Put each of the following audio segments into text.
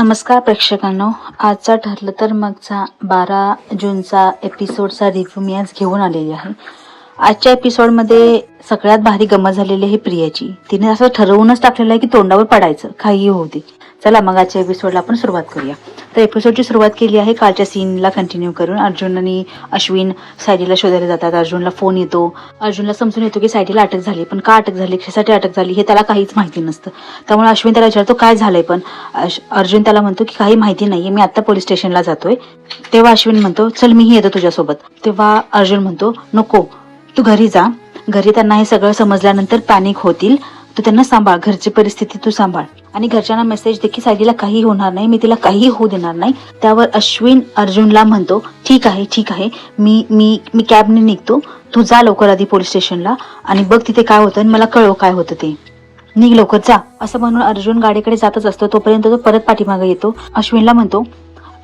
नमस्कार प्रेक्षकांनो. आजचा ठरलं तर मगचा बारा जूनचा एपिसोडचा रिव्ह्यू मी आज घेऊन आलेली आहे. आजच्या एपिसोडमध्ये सगळ्यात भारी गमत झालेली आहे प्रियाची. तिने असं ठरवूनच टाकलेलं आहे की तोंडावर पडायचं. काहीही होऊ दे. चला मग आजच्या एपिसोडला आपण सुरुवात करूया. तर एपिसोडची सुरुवात केली आहे. कालच्या सीनला कंटिन्यू करून अर्जुन आणि अश्विन सायलीला शोधायला जातात. अर्जुनला फोन येतो. अर्जुनला समजून येतो की सायलीला अटक झाली. पण का अटक झाली? कशासाठी अटक झाली? हे त्याला काहीच माहिती नसतं. त्यामुळे अश्विन त्याला विचारतो काय झालंय पण? अश- अर्जुन त्याला म्हणतो की काही माहिती नाहीये. मी आता पोलीस स्टेशनला जातोय. तेव्हा अश्विन म्हणतो चल मीही येतो तुझ्यासोबत. तेव्हा अर्जुन म्हणतो नको. तू घरी जा. घरी त्यांना हे सगळं समजल्यानंतर पॅनिक होतील. तू त्यांना सांभाळ. घरची परिस्थिती तू सांभाळ. आणि घरच्यांना मेसेज देखील की सायलीला काही होणार नाही. मी तिला काही होऊ देणार नाही. त्यावर अश्विन अर्जुनला म्हणतो ठीक आहे ठीक आहे. मी मी मी कॅबने निघतो. तू जा लवकर आधी पोलीस स्टेशनला आणि बघ तिथे काय होतं आणि मला कळव काय होतं ते. निघ लवकर जा. असं म्हणून अर्जुन गाडीकडे जातच असतो. तोपर्यंत तो परत पाठीमागे येतो. अश्विनला म्हणतो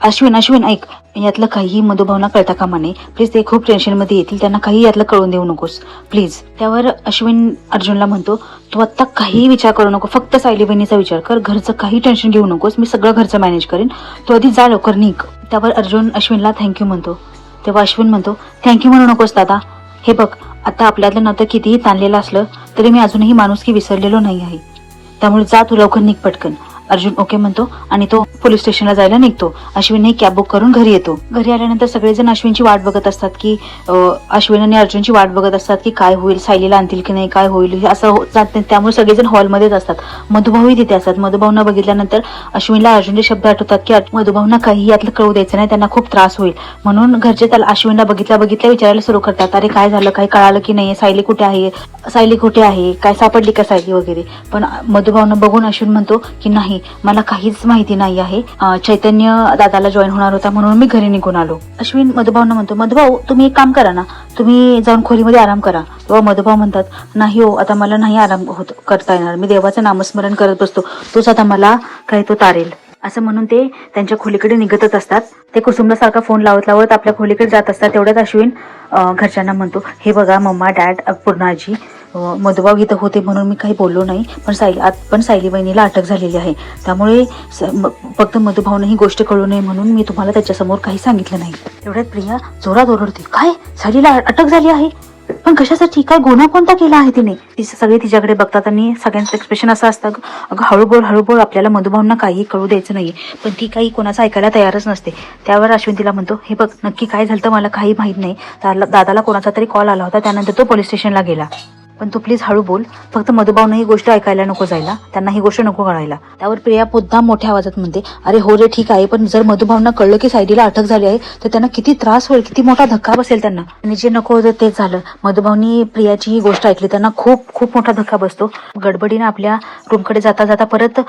अश्विन अश्विन ऐक. यातलं काही मधुभावना कळता कामा नये. प्लीज ते खूप टेन्शनमध्ये येतील. त्यांना काही यातलं कळून देऊ नकोस. प्लीज त्यावर अश्विन अर्जुनला म्हणतो तू आत्ता काही विचार करू नको. फक्त सायली बहिणीचा विचार कर. घरचं काही टेन्शन घेऊ नकोस. मी सगळं घरचं मॅनेज करेन. तू आधी जा लवकर निघ. त्यावर अर्जुन अश्विनला थँक्यू म्हणतो. तेव्हा अश्विन म्हणतो थँक्यू म्हणू नकोस दादा. हे बघ आता आपल्यातलं नातं कितीही ताणलेलं असलं तरी मी अजूनही माणुसकी विसरलेलो नाही आहे. त्यामुळे जा तू लवकर निघ पटकन. अर्जुन ओके म्हणतो आणि तो पोलीस स्टेशनला जायला निघतो. अश्विनने कॅब बुक करून घरी येतो. घरी आल्यानंतर सगळेजण अश्विनची वाट बघत असतात की अश्विन आणि अर्जुनची वाट बघत असतात की काय होईल सायलीला आणतील की नाही काय होईल हे असं हो-, जात नाही. त्यामुळे सगळेजण हॉलमध्येच असतात. मधुभाऊही तिथे असतात. मधुभाऊना बघितल्यानंतर अश्विनला अर्जुनचे शब्द आठवतात की मधुभाऊना काही यातलं कळू द्यायचं नाही. त्यांना खूप त्रास होईल. म्हणून घरचे त्याला अश्विनला बघितल्या बघितल्या विचारायला सुरू करतात. अरे काय झालं? काही कळालं की नाही? सायली कुठे आहे? सायली कुठे आहे? काय सापडली का सायली वगैरे? पण मधुभावना बघून अश्विन म्हणतो की नाही मला काहीच माहिती नाही आहे. चैतन्य दादाला जॉईन होणार होता म्हणून मी घरी निघून आलो. अश्विन मधुभाऊना म्हणतो मधुभाऊ तुम्ही एक काम करा ना. तुम्ही जाऊन खोलीमध्ये आराम करा. तेव्हा मधुभाऊ म्हणतात नाही हो आता मला नाही आराम होत करता येणार. मी देवाचं नामस्मरण करत बसतो. तोच आता मला काही तो तारेल. असं म्हणून ते त्यांच्या खोलीकडे निघतच असतात. ते कुसुमला सारखा फोन लावत लावत आपल्या खोलीकडे जात असतात. तेवढ्यात अश्विन घरच्यांना म्हणतो हे बघा मम्मा डॅड पूर्णाजी पूर्ण मधुभाव इथं होते म्हणून मी काही बोललो नाही पण सायली आत पण सायली बहिणीला अटक झालेली आहे. त्यामुळे स- म- फक्त मधुभावनं ही गोष्ट कळू नये म्हणून मी तुम्हाला त्याच्यासमोर काही सांगितलं नाही. तेवढ्यात प्रिया जोरात ओरडते. काय? सायलीला अटक झाली आहे? पण कशासाठी? काय गुन्हा कोणता केला आहे तिने? तिचे सगळे तिच्याकडे बघतात आणि सगळ्यांचं एक्सप्रेशन असं असतं अगं अगं हळूबोल आपल्याला मधुभावना काही कळू द्यायचं नाही पण ती काही कोणाचं ऐकायला तयारच नसते. त्यावर अश्विन तिला म्हणतो हे बघ नक्की काय झालं मला काही माहीत नाही. दादाला कोणाचा तरी कॉल आला होता त्यानंतर तो पोलीस स्टेशनला गेला. पण तू प्लीज हळू बोल. फक्त मधुभावनं ही गोष्ट ऐकायला नको जायला. त्यांना ही गोष्ट नको कळायला. त्यावर प्रिया पुन्हा मोठ्या आवाजात म्हणते अरे हो रे ठीक आहे पण जर मधुभावना कळलं की सायलीला अटक झाली आहे तर त्यांना किती त्रास होईल किती मोठा धक्का बसेल त्यांना. आणि जे नको होतं तेच झालं. मधुभावनी प्रियाची ही गोष्ट ऐकली त्यांना खूप खूप मोठा धक्का बसतो. गडबडीने आपल्या रूमकडे जाता जाता परत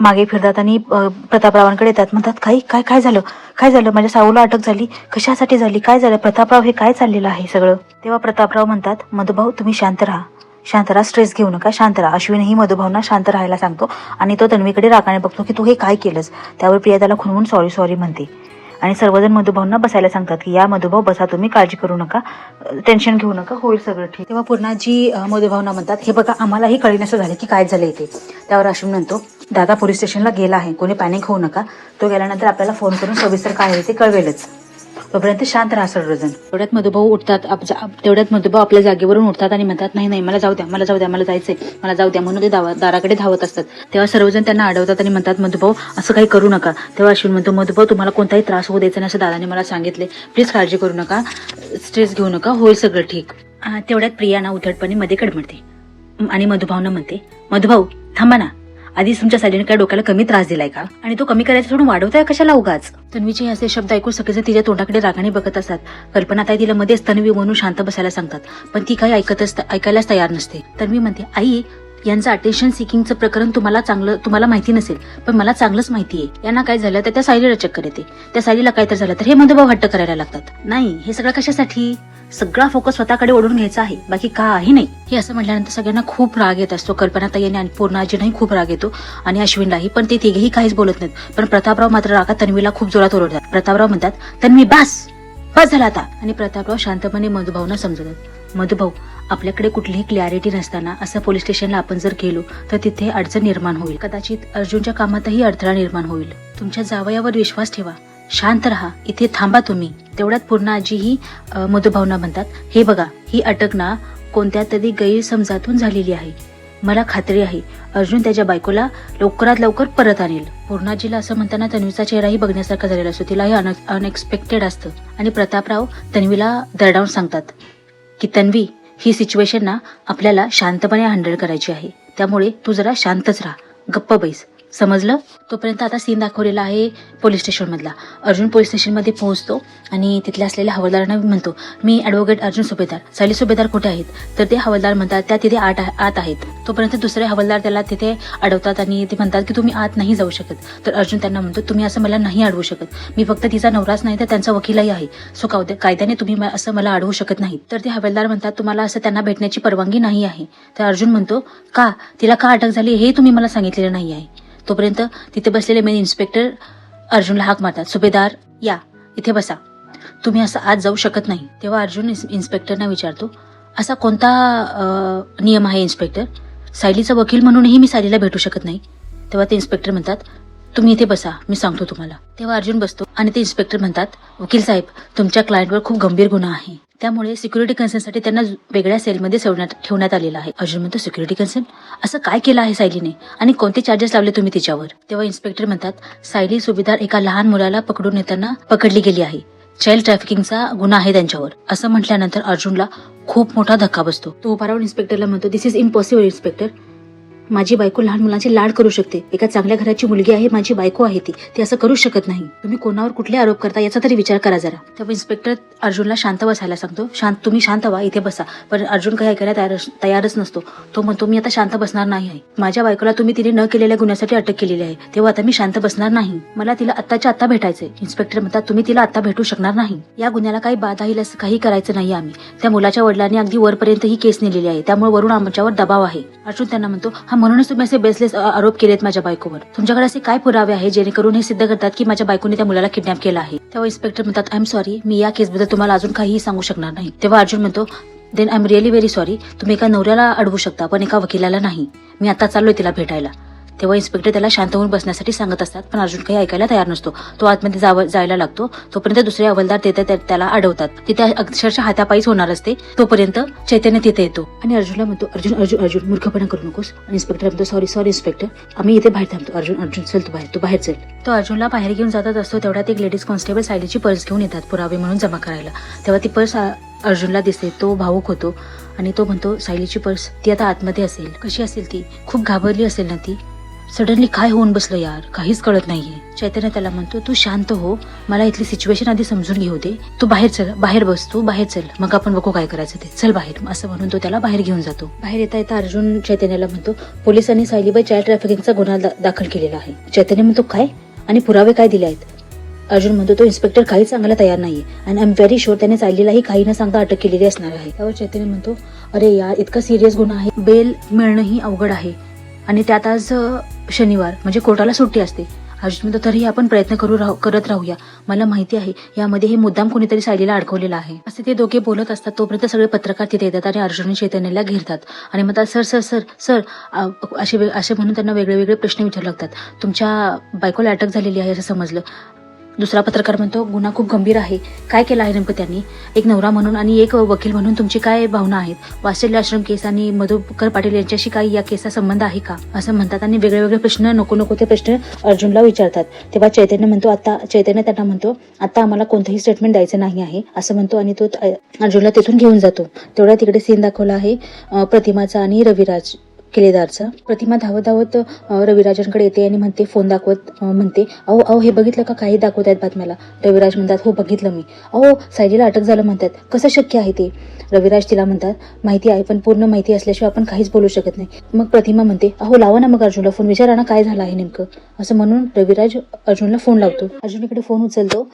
मागे फिरतात आणि प्रतापरावांकडे येतात. म्हणतात काही काय काय झालं? काय झालं? माझ्या साऊला अटक झाली. कशासाठी झाली? काय झालं? प्रतापराव हे काय चाललेलं आहे सगळं? तेव्हा प्रतापराव म्हणतात मधुभाऊ तुम्ही शांत राहा. शांत राहा स्ट्रेस घेऊ नका. शांत राहा. अश्विनही मधुभावना शांत राहायला सांगतो. आणि तो तन्वीकडे रागाने बघतो की तू हे काय केलंस? त्यावर प्रिया त्याला खुनवून सॉरी सॉरी म्हणते. आणि सर्वजण मधुभावना बसायला सांगतात की या मधुभाव बसा तुम्ही काळजी करू नका टेन्शन घेऊ नका होईल सगळं ठीक. तेव्हा पूर्णाजी जी मधुभावना म्हणतात हे बघा आम्हालाही कळीनसं झालं की काय झालं इथे. त्यावर अश्विन म्हणतो दादा पोलीस स्टेशनला गेला आहे कोणी पॅनिक होऊ नका. तो गेल्यानंतर आपल्याला फोन करून सविस्तर काय आहे ते कळवेलच. तोपर्यंत शांत राहा सर्वजण तेवढ्यात मधुभाऊ उठतात आप- तेवढ्यात मधुभाऊ आपल्या जागेवरून उठतात आणि म्हणतात नाही नाही मला जाऊ द्या मला जाऊ द्या मला जायचंय मला जाऊ द्या. म्हणून ते दाराकडे धावत असतात. तेव्हा सर्वजण त्यांना अडवतात आणि म्हणतात मधुभाऊ असं काही करू नका. तेव्हा अश्विन म्हणतो मधुभाऊ तुम्हाला कोणताही त्रास होऊ द्यायचा नाही असं दादाने मला सांगितले. प्लीज काळजी करू नका स्ट्रेस घेऊ नका होईल सगळं ठीक. तेवढ्यात प्रिया ना मध्ये कडमडते. आणि मधुभावना म्हणते मधुभाऊ थांबा ना आधीच तुमच्या साडीने काय डोक्याला कमी त्रास दिलाय का? आणि तो कमी करायचा सोडून वाढवताय कशाला उगाच? तन्वीचे असे शब्द ऐकून सगळेजण तिच्या तोंडाकडे रागाने बघत असतात. कल्पना ताई तिला मध्येच तन्वी म्हणून शांत बसायला सांगतात. पण ती काही ऐकतच ऐकायलाच तयार नसते. तन्वी म्हणते आई यांचं अटेन्शन सिकिंगचं प्रकरण तुम्हाला चांगलं तुम्हाला माहिती नसेल पण मला चांगलंच माहिती आहे यांना काय झालं तर त्या सायलीला चक्कर येते त्या सायलीला काय तर झालं तर हे मधुभाव हट्ट करायला लागतात. नाही हे सगळं कशासाठी? सगळा फोकस स्वतःकडे ओढून घ्यायचा आहे बाकी काही नाही. हे असं म्हटल्यानंतर सगळ्यांना खूप राग येत असतो. कल्पनाताई आणि पूर्णाजींनाही खूप राग येतो आणि अश्विनलाही पण ते तिघेही काहीच बोलत नाहीत. पण प्रतापराव मात्र रागात तन्वीला खूप जोरात ओरडतात. प्रतापराव म्हणतात तन्वी बास! बस झाला आता. आणि प्रतापराव शांतपणे मधुभावना समजवतात. मधुभाऊ आपल्याकडे कुठलीही क्लॅरिटी नसताना असं पोलीस स्टेशनला आपण जर गेलो तर तिथे अडचण निर्माण होईल. कदाचित अर्जुनच्या कामातही अडथळा निर्माण होईल. तुमच्या जावयावर विश्वास ठेवा. शांत राहा. इथे थांबा तुम्ही. तेवढ्यात पूर्ण आजी ही मधुभावना म्हणतात हे बघा ही अटक ना कोणत्या तरी गैरसमजातून झालेली आहे. मला खात्री आहे अर्जुन त्याच्या बायकोला लवकरात लवकर परत आणेल. पूर्णाजीला असं म्हणताना तन्वीचा चेहराही बघण्यासारखा झालेला असतो. तिलाही अन अनएक्सपेक्टेड असतं. आणि प्रतापराव तन्वीला दरडावून सांगतात की तन्वी ही सिच्युएशन ना आपल्याला शांतपणे हँडल करायची आहे. त्यामुळे तू जरा शांतच राहा. गप्प बैस. समजलं? तोपर्यंत आता सीन दाखवलेला आहे पोलीस स्टेशनमधला अर्जुन पोलीस स्टेशनमध्ये पोहोचतो आणि तिथल्या असलेल्या हवालदारांना म्हणतो मी ॲडव्होकेट अर्जुन सुभेदार. सायली सुभेदार कुठे आहेत? तर ते हवालदार म्हणतात त्या तिथे आत आत आहेत. तोपर्यंत दुसरे हवालदार त्याला तिथे अडवतात आणि ते म्हणतात की तुम्ही आत नाही जाऊ शकत. तर अर्जुन त्यांना म्हणतो तुम्ही असं मला नाही अडवू शकत. मी फक्त तिचा नवराच नाही तर त्यांचा वकीलही आहे. सो कायद्या कायद्याने तुम्ही म- असं मला अडवू शकत नाही तर ते हवालदार म्हणतात तुम्हाला असं त्यांना भेटण्याची परवानगी नाही आहे. तर अर्जुन म्हणतो का? तिला का अटक झाली? हे तुम्ही मला सांगितलेलं नाही आहे. तोपर्यंत तिथे बसलेले मेन इन्स्पेक्टर अर्जुनला हाक मारतात. सुभेदार या इथे बसा. तुम्ही असं आज जाऊ शकत नाही. तेव्हा अर्जुन इन्स्पेक्टरना विचारतो असा कोणता नियम आहे इन्स्पेक्टर सायलीचा वकील म्हणूनही मी सायलीला भेटू शकत नाही. तेव्हा ते इन्स्पेक्टर म्हणतात तुम्ही इथे बसा मी सांगतो तुम्हाला. तेव्हा अर्जुन बसतो आणि ते इन्स्पेक्टर म्हणतात वकील साहेब तुमच्या क्लायंटवर खूप गंभीर गुन्हा आहे. त्यामुळे सिक्युरिटी कन्सर्नसाठी त्यांना वेगळ्या सेलमध्ये सोडण्यात ठेवण्यात आलेलं आहे. अर्जुन म्हणतो सिक्युरिटी कन्सर्न असं काय केलं आहे सायलीने? आणि कोणते चार्जेस लावले तुम्ही तिच्यावर? तेव्हा इन्स्पेक्टर म्हणतात सायली सुभेदार एका लहान मुलाला पकडून येताना पकडली गेली आहे. चाइल्ड ट्रॅफिकिंगचा गुन्हा आहे त्यांच्यावर. असं म्हटल्यानंतर अर्जुनला खूप मोठा धक्का बसतो. तो उभारावर इन्स्पेक्टरला म्हणतो दिस इज इम्पॉसिबल इन्स्पेक्टर माझी बायको लहान मुलांचे लाड करू शकते. एका चांगल्या घराची मुलगी आहे माझी बायको आहे ती. ती असं करू शकत नाही. तुम्ही कोणावर कुठले आरोप करता याचा तरी विचार करा जरा. तेव्हा इन्स्पेक्टर अर्जुनला शांत बसायला सांगतो. शांत तुम्ही शांत व्हा इथे बसा. पण अर्जुन काही ऐकायला तयार तयारच नसतो. तो म्हणतो मी आता शांत बसणार नाही आहे. माझ्या बायकोला तुम्ही तिने न केलेल्या गुन्ह्यासाठी अटक केलेली आहे. तेव्हा आता मी शांत बसणार नाही. मला तिला आत्ताच्या आत्ता भेटायचंय. इन्स्पेक्टर म्हणतात तुम्ही तिला आता भेटू शकणार नाही. या गुन्ह्याला काही बाधा येईल असं काही करायचं नाही आम्ही. त्या मुलाच्या वडिलांनी अगदी वरपर्यंत ही केस नेलेली आहे. त्यामुळे वरून आमच्यावर दबाव आहे. अर्जुन त्यांना म्हणतो हा म्हणूनच तुम्ही असे बेसलेस आरोप केलेत माझ्या बायकोवर. तुमच्याकडे असे काय पुरावे आहे जेणेकरून हे सिद्ध करतात की माझ्या बायकोने त्या मुलाला किडनॅप केला आहे? तेव्हा इन्स्पेक्टर म्हणतात आय एम सॉरी मी या केसबद्दल तुम्हाला अजून काहीही सांगू शकणार नाही. तेव्हा अर्जुन म्हणतो then I am really very sorry तुम्ही एका नवऱ्याला अडवू शकता पण एका वकिलाला नाही. मी आता चाललोय तिला भेटायला. तेव्हा इन्स्पेक्टर त्याला शांत होऊन बसण्यासाठी सांगत असतात. पण अर्जुन काही ऐकायला तयार नसतो. तो आतमध्ये जावं जायला लागतो. तोपर्यंत दुसरे हवालदार तिथे त्या- त्याला अडवतात. तिथे अक्षरशः हातापायीच होणार असते. तोपर्यंत चैतन्य तिथे येतो. आणि अर्जुनला म्हणतो अर्जुन अर्जुन अर्जुन मूर्खपणा करू नकोस. आणि इन्स्पेक्टर म्हणतो सॉरी सॉरी इन्स्पेक्टर आम्ही इथे बाहेर थांबतो. अर्जुन अर्जुन चल तू बाहेर तू बाहेर चल. तो अर्जुनला बाहेर घेऊन जातात असतो. तेवढ्यात एक लेडीज कॉन्स्टेबल सायलीची पर्स घेऊन येतात पुरावे म्हणून जमा करायला. तेव्हा ती पर्स अर्जुनला दिसते. तो भावूक होतो. आणि तो म्हणतो सायलीची पर्स ती आता आतमध्ये असेल. कशी असेल ती? खूप घाबरली असेल ना ती? सडनली काय होऊन बसलं यार? काहीच कळत नाहीये. चैतन्य त्याला म्हणतो तू शांत हो. मला इथली सिच्युएशन आधी समजून घेऊ दे. तू बाहेर चल बाहेर बस तू बाहेर चल. मग आपण बघू काय करायचं ते. चल बाहेर. असं म्हणून तो त्याला बाहेर घेऊन जातो. बाहेर येता येता अर्जुन चैतन्याला म्हणतो पोलिसांनी सायलीबाई चाइल्ड ट्रॅफिकिंगचा गुन्हा दाखल केलेला आहे. चैतन्य म्हणतो काय? आणि पुरावे काय दिले आहेत? अर्जुन म्हणतो तो इन्स्पेक्टर काही सांगायला तयार नाहीये. आणि आय एम व्हेरी शुअर त्याने सायलीलाही काही न सांगता अटक केलेली असणार आहे. त्यावर चैतन्य म्हणतो अरे यार इतका सिरियस गुन्हा आहे. बेल मिळणंही अवघड आहे. आणि त्यात आज शनिवार म्हणजे कोर्टाला सुट्टी असते. अजित म्हणतो तरीही आपण प्रयत्न करू राहू करत राहूया. मला माहिती आहे यामध्ये हे मुद्दाम कोणीतरी सायलीला अडकवलेलं आहे. असे ते दोघे बोलत असतात तोपर्यंत सगळे पत्रकार तिथे येतात आणि अर्जुन आणि चैतन्याला घेरतात. आणि म्हणतात सर सर सर सर असे वे- असे म्हणून त्यांना वेगळे वेगळे प्रश्न विचारू लागतात. तुमच्या बायकोला अटक झालेली आहे असं समजलं. दुसरा पत्रकार म्हणतो गुन्हा खूप गंभीर आहे. काय केलं आहे नेमकं त्यांनी? एक नवरा म्हणून आणि एक वकील म्हणून तुमची काय भावना आहेत? वासल्य आश्रम केस आणि मधुकर पाटील यांच्याशी काही या केसचा संबंध आहे का? असं म्हणतात आणि वेगळे वेगळे प्रश्न नको नको ते प्रश्न अर्जुनला विचारतात. तेव्हा चैतन्य म्हणतो आता चैतन्य त्यांना म्हणतो आता आम्हाला कोणतंही स्टेटमेंट द्यायचं नाही आहे असं म्हणतो आणि तो अर्जुनला तिथून घेऊन जातो. तेवढा तिकडे सीन दाखवला आहे प्रतिमाचा आणि रविराज. किल्लेदारचा प्रतिमा धावत धावत रविराजांकडे येते आणि म्हणते फोन दाखवत म्हणते अहो अहो हे बघितलं का? काही दाखवत आहेत बातम्याला. रविराज म्हणतात हो बघितलं मी. अहो सायलीला अटक झालं म्हणतात कसं शक्य आहे ते? रविराज तिला म्हणतात माहिती आहे पण पूर्ण माहिती असल्याशिवाय आपण काहीच बोलू शकत नाही. मग प्रतिमा म्हणते अहो लावा ना मग अर्जुनला फोन विचारा ना काय झालं आहे नेमकं. असं म्हणून रविराज अर्जुनला फोन लावतो. अर्जुन इकडे फोन उचलतो.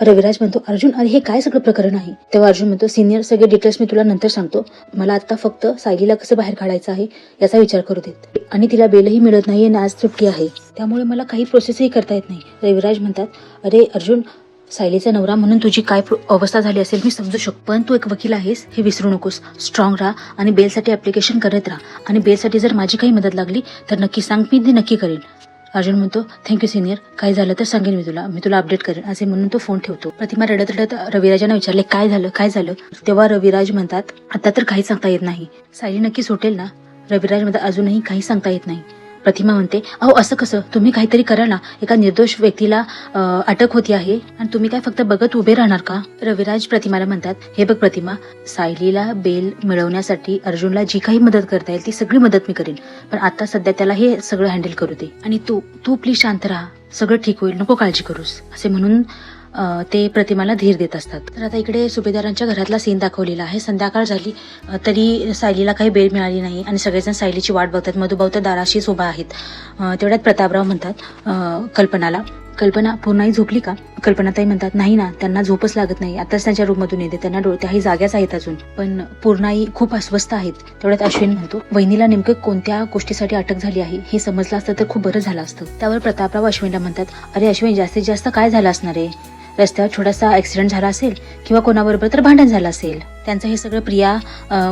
रविराज म्हणतो अर्जुन अरे हे काय सगळं प्रकरण आहे? तेव्हा अर्जुन म्हणतो सिनियर सगळे डिटेल्स मी तुला नंतर सांगतो. मला आता फक्त सायलीला कसं बाहेर काढायचं आहे याचा विचार करू देत. आणि तिला बेलही मिळत नाही आणि आज सुट्टी आहे. त्यामुळे मला काही प्रोसेसही करता येत नाही. रविराज म्हणतात अरे अर्जुन सायलीचा नवरा म्हणून तुझी काय अवस्था झाली असेल मी समजू शकतो. पण तू एक वकील आहेस हे विसरू नकोस. स्ट्रॉंग राहा आणि बेलसाठी ॲप्लिकेशन करत राहा. आणि बेलसाठी जर माझी काही मदत लागली तर नक्की सांग मी ती नक्की करेन. अर्जुन म्हणतो थँक्यू सिनियर काय झालं तर सांगेन मी तुला. मी तुला अपडेट करेन. असे म्हणून तो फोन ठेवतो. प्रतिमा रडत रडत रविराजांना विचारले काय झालं? काय झालं? तेव्हा रविराज म्हणतात आता तर काही सांगता येत नाही. सायली नक्की सुटेल ना? रविराज म्हणतात अजूनही काही सांगता येत नाही. प्रतिमा म्हणते अहो असं कसं? तुम्ही काहीतरी करा ना. एका निर्दोष व्यक्तीला अटक होती आहे. आणि तुम्ही काय फक्त बघत उभे राहणार का? रविराज प्रतिमाला म्हणतात हे बघ प्रतिमा सायलीला बेल मिळवण्यासाठी अर्जुनला जी काही मदत करता येईल ती सगळी मदत मी करेन. पण आता सध्या त्याला हे सगळं हँडल करू दे. आणि तू तू प्लीज शांत राहा. सगळं ठीक होईल. नको काळजी करूस. असे म्हणून ते प्रतिमाला धीर देत असतात. तर आता इकडे सुभेदारांच्या घरातला सीन दाखवलेला आहे. संध्याकाळ झाली तरी सायलीला काही बेल मिळाली नाही आणि सगळेजण सायलीची वाट बघतात. मधुभाऊ तर दाराशीच उभा आहेत. तेवढ्यात प्रतापराव म्हणतात कल्पनाला कल्पना पूर्णाई झोपली का? कल्पनाताई म्हणतात नाही ना त्यांना झोपच लागत नाही. आताच त्यांच्या रूममधून येते. त्यांना डोळे त्याही जाग्याच आहेत अजून. पण पूर्णाई खूप अस्वस्थ आहेत. तेवढ्यात अश्विन म्हणतो वहिनीला नेमकं कोणत्या गोष्टीसाठी अटक झाली आहे? हे समजलं असतं तर खूप बरं झालं असतं. त्यावर प्रतापराव अश्विनला म्हणतात अरे अश्विन जास्तीत जास्त काय झालं असणार आहे? रस्त्यावर छोटासा ऍक्सिडेंट झाला असेल किंवा कोणाबरोबर तर भांडण झालं असेल. त्यांचं हे सगळं प्रिया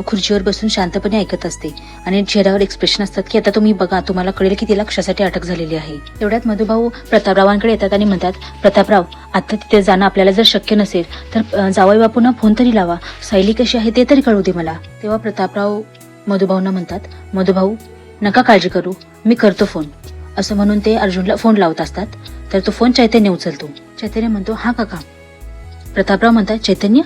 खुर्चीवर बसून शांतपणे ऐकत असते. आणि चेहऱ्यावर एक्सप्रेशन असतात की आता तुम्ही बघा तुम्हाला कळेल की तिला कशासाठी अटक झालेली आहे. तेवढ्यात मधुभाऊ प्रतापरावांकडे येतात आणि म्हणतात प्रतापराव आता तिथे जाणं आपल्याला जर शक्य नसेल तर जावई बापूंना फोन तरी लावा. सायली कशी आहे ते तरी कळू दे मला. तेव्हा प्रतापराव मधुभाऊंना म्हणतात मधुभाऊ नका काळजी करू. मी करतो फोन. असं म्हणून ते अर्जुनला फोन लावत असतात. तर तो फोन चैतन्य उचलतो. चैतन्य म्हणतो हा काका. प्रतापराव म्हणतात चैतन्य?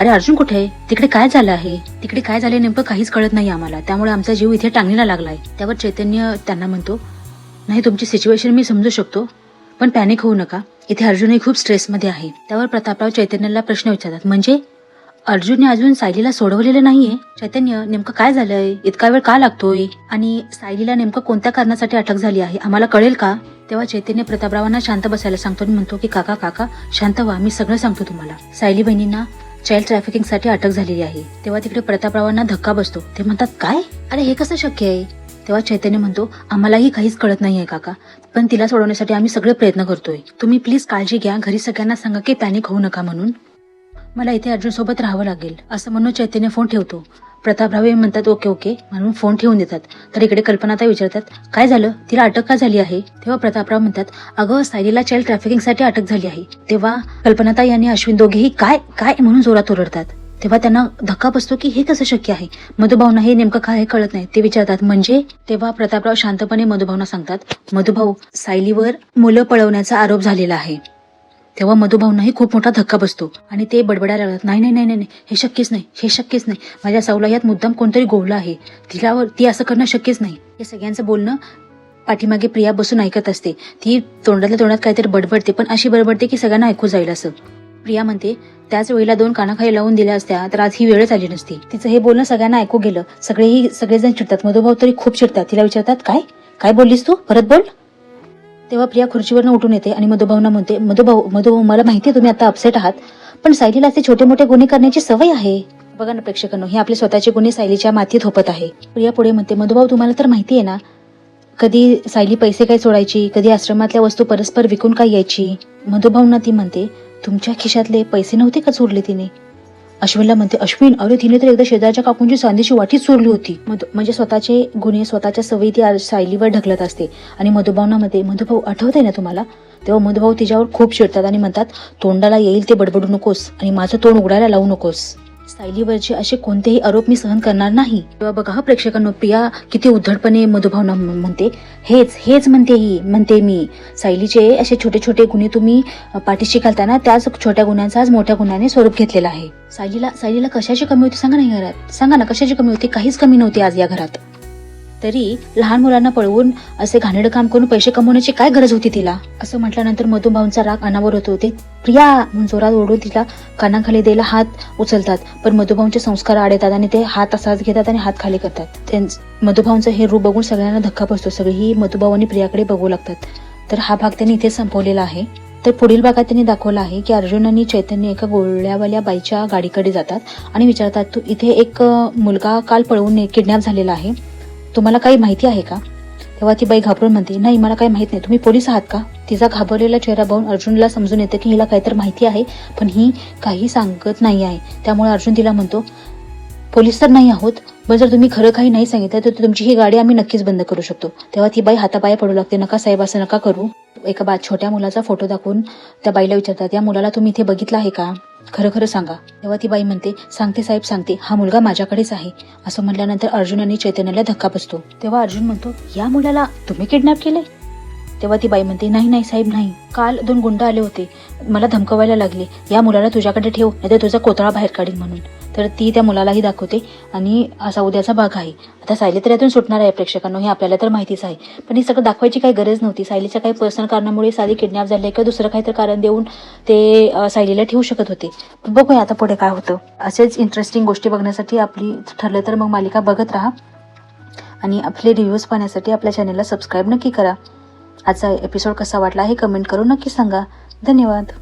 अरे अर्जुन कुठे आहे? तिकडे काय झालं आहे? तिकडे काय झाले नेमकं काहीच कळत नाही आम्हाला. त्यामुळे आमचा जीव इथे टांगणीला लागलाय. त्यावर चैतन्य त्यांना म्हणतो नाही तुमची सिच्युएशन मी समजू शकतो पण पॅनिक होऊ नका. इथे अर्जुनही खूप स्ट्रेसमध्ये आहे. त्यावर प्रतापराव चैतन्याला प्रश्न विचारतात म्हणजे अर्जुनने अजून सायलीला सोडवलेलं नाहीये? चैतन्य नेमकं काय झालंय? इतका वेळ का लागतोय? आणि सायलीला नेमकं कोणत्या कारणासाठी अटक झाली आहे? आम्हाला कळेल का? तेव्हा चैतन्य प्रतापरावांना शांत बसायला सांगतो आणि म्हणतो की काका काका शांत व्हा मी सगळं सांगतो तुम्हाला. सायली बहिणींना चाइल्ड ट्रॅफिकिंगसाठी अटक झालेली आहे. तेव्हा तिकडे प्रतापरावांना धक्का बसतो. ते म्हणतात काय? अरे हे कसं शक्य आहे? तेव्हा चैतन्य म्हणतो आम्हालाही काहीच कळत नाहीये काका. पण तिला सोडवण्यासाठी आम्ही सगळे प्रयत्न करतोय. तुम्ही प्लीज काळजी घ्या. घरी सगळ्यांना सांगा की पॅनिक होऊ नका म्हणून. मला इथे अर्जुन सोबत राहावं लागेल. असं म्हणून चैतन्य फोन ठेवतो. प्रतापराव हे म्हणतात ओके ओके. म्हणून फोन ठेवून देतात. तर इकडे कल्पनाताई विचारतात काय झालं? तिला अटक का झाली आहे? तेव्हा प्रतापराव म्हणतात अगं सायलीला चाइल्ड ट्रॅफिकिंगसाठी अटक झाली आहे. तेव्हा कल्पनाताई आणि अश्विन दोघेही काय काय? म्हणून जोरात ओरडतात. तेव्हा त्यांना धक्का बसतो की हे कसं शक्य आहे? मधुभावना हे नेमकं काय हे कळत नाही. ते विचारतात म्हणजे? तेव्हा प्रतापराव शांतपणे मधुभावना सांगतात मधुभाऊ सायलीवर मुलं पळवण्याचा आरोप झालेला आहे. तेव्हा मधुभाऊंनाही खूप मोठा धक्का बसतो. आणि ते बडबडायला लागतात नाही नाही नाही नाही नाही, हे शक्यच नाही हे शक्यच नाही. माझ्या साऊला यात मुद्दाम कोणतरी गोवला आहे. तिलावर ती असं करणं शक्यच नाही. हे सगळ्यांचं बोलणं पाठीमागे प्रिया बसून ऐकत असते. ती तोंडातल्या तोंडात काहीतरी बडबडते पण अशी बडबडते की सगळ्यांना ऐकू जाईल असं. प्रिया म्हणते त्याच वेळेला दोन कानाखाली लावून दिल्या असत्या तर आज ही वेळच आली नसती. तिचं हे बोलणं सगळ्यांना ऐकू गेलं. सगळेही सगळेजण चिडतात. मधुभाऊ तरी खूप चिडतात. तिला विचारतात काय? काय बोललीस तू? परत बोल. तेव्हा प्रिया खुर्चीवरनं उठून येते आणि मधुभाऊना म्हणते मधुभाऊ मधुभाऊ मला माहिती तुम्ही आता अपसेट आहात पण सायलीला असे छोटे मोठे गुन्हे करण्याची सवय आहे. बघा ना प्रेक्षकांनो हे आपले स्वतःचे गुन्हे सायलीच्या मातीत होपत आहे. प्रिया पुढे म्हणते मधुभाऊ तुम्हाला तर माहिती आहे ना कधी सायली पैसे काय सोडायची कधी आश्रमातल्या वस्तू परस्पर विकून काय यायची? मधुभाऊंना ती म्हणते तुमच्या खिशातले पैसे नव्हते का चोरले तिने? अश्विनला म्हणते अश्विन अरे तिने तर एकदा शेजारच्या काकूंची सांधीची वाटीच चोरली होती. मधु- म्हणजे स्वतःचे गुन्हे स्वतःच्या सवयी ती सायलीवर ढकलत असते. आणि मधुभावना मध्ये मधुभाऊ आठवत ना तुम्हाला? तेव्हा मधुभाऊ तिच्यावर खूप चिडतात आणि म्हणतात तोंडाला येईल ते बडबडू नकोस आणि माझं तोंड उघडायला लावू नकोस. सायलीवरचे असे कोणतेही आरोप मी सहन करणार नाही. तेव्हा बघा प्रेक्षकांनो प्रिया किती उद्धटपणे मधुभावना म्हणते. हेच हेच म्हणते ही म्हणते मी. सायलीचे असे छोटे छोटे गुन्हे तुम्ही पाठीशी घालताना त्याच छोट्या गुन्ह्यांचा आज मोठ्या गुन्ह्याने स्वरूप घेतलेला आहे. सायलीला सायलीला कशाची कमी होती सांगा नाही घरात सांगा ना कशाची कमी होती? काहीच कमी नव्हती आज या घरात. तरी लहान मुलांना पळवून असे घाणेरडं काम करून पैसे कमवण्याची काय गरज होती तिला? असं म्हटल्यानंतर मधुभाऊंचा राग अनावर होतो ते प्रिया म्हणून जोरात ओढून तिला कानाखाली द्यायला हात उचलतात पण मधुभाऊंचे संस्कार आड येतात आणि ते हात असाच घेतात आणि हात खाली करतात. मधुभाऊंचं हे रूप बघून सगळ्यांना धक्का बसतो. सगळी मधुभाऊ आणि प्रियाकडे बघू लागतात. तर हा भाग त्यांनी इथे संपवलेला आहे. तर पुढील भागात त्यांनी दाखवलं आहे की अर्जुन आणि चैतन्य एका गोळ्यावाल्या बाईच्या गाडीकडे जातात आणि विचारतात तू इथे एक मुलगा काल पळवून किडनॅप झालेला आहे. तुम्हाला काही माहिती आहे का? तेव्हा ती बाई घाबरून म्हणते नाही मला काही माहीत नाही. तुम्ही पोलीस आहात का? तिचा घाबरलेला चेहरा पाहून अर्जुनला समजून येतं की हिला काहीतरी माहिती आहे पण ही काही सांगत नाही आहे. त्यामुळे अर्जुन तिला म्हणतो पोलीस तर नाही आहोत पण जर तुम्ही खरं काही नाही सांगितलं तर तुमची ही गाडी आम्ही नक्कीच बंद करू शकतो. तेव्हा ती बाई हातापाया पडू लागते. नका साहेब असं नका करू. एका बा छोट्या मुलाचा फोटो दाखवून त्या बाईला विचारतात या मुलाला तुम्ही इथे बघितलं आहे का? खरं खरं सांगा. तेव्हा ती बाई म्हणते सांगते साहेब सांगते. हा मुलगा माझ्याकडेच आहे. असं म्हटल्यानंतर अर्जुन आणि चैतन्याला धक्का बसतो. तेव्हा अर्जुन म्हणतो या मुलाला तुम्ही किडनॅप केले तेव्हा ती बाई म्हणते नाही नाही साहेब नाही. काल दोन गुंड आले होते. मला धमकवायला लागली. या मुलाला तुझ्याकडे ठेव नाही तर तुझा कोतळा बाहेर काढीन म्हणून. तर ती त्या मुलालाही दाखवते आणि असा उद्याचा भाग आहे. आता सायली तर यातून सुटणार आहे प्रेक्षकांनो हे आपल्याला तर माहितीच आहे. पण हे सगळं दाखवायची काही गरज नव्हती. सायलीच्या काही पर्सनल कारणामुळे सायली किडनॅप झाले किंवा दुसरं काहीतरी कारण देऊन ते सायलीला ठेवू शकत होते. बघूया आता पुढे काय होतं. असेच इंटरेस्टिंग गोष्टी बघण्यासाठी आपली ठरलं तर मग मालिका बघत राहा. आणि आपले रिव्ह्यूज पाहण्यासाठी आपल्या चॅनलला सबस्क्राईब नक्की करा. आजचा एपिसोड कसा वाटला हे कमेंट करून नक्की सांगा. धन्यवाद.